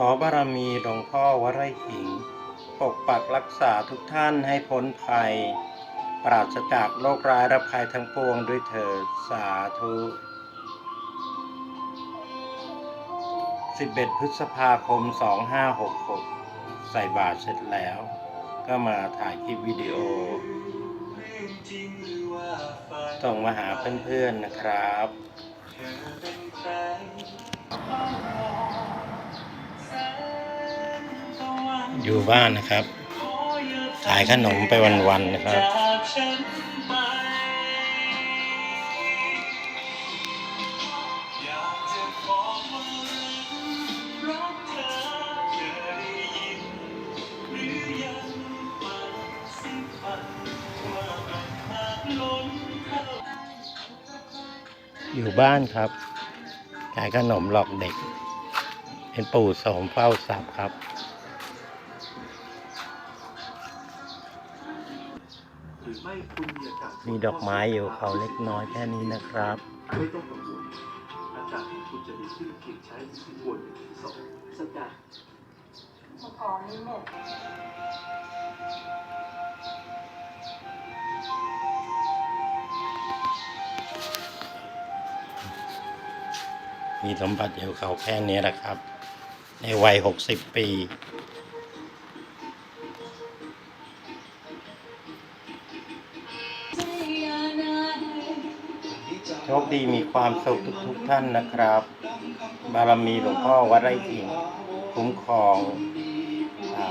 ขอบารมีหลวงพ่อวไร่ขิง ปกปักรักษาทุกท่านให้พ้นภัย ปราศจากโรคร้ายและภัยทั้งปวงด้วยเถิดสาธุ 11 พฤษภาคม 2566 ใส่บาตรเสร็จแล้ว ก็มาถ่ายคลิปวิดีโอ ส่งมาหาเพื่อนๆนะครับ อยู่บ้านนะครับ ขายขนมไปวันๆนะครับ อยู่บ้านครับ ขายขนมหลอกเด็ก เป็นปู่โสมเฝ้าทรัพย์ครับ มีดอกไม้อยู่เขาเล็กน้อยแค่นี้นะครับไม่ต้องกังวลอาการของคุณจะดีขึ้นเพียงใช้วิธีวนสองสัปดาห์เมื่อก่อนนี้เนี่ยมีสมบัติอยู่เขาแค่นี้แหละครับ ในวัยหกสิบปี โชคดีมีความสุขทุกๆท่านนะครับ บารมีหลวงพ่อวัดไร่ขิงคุ้มครองอ่า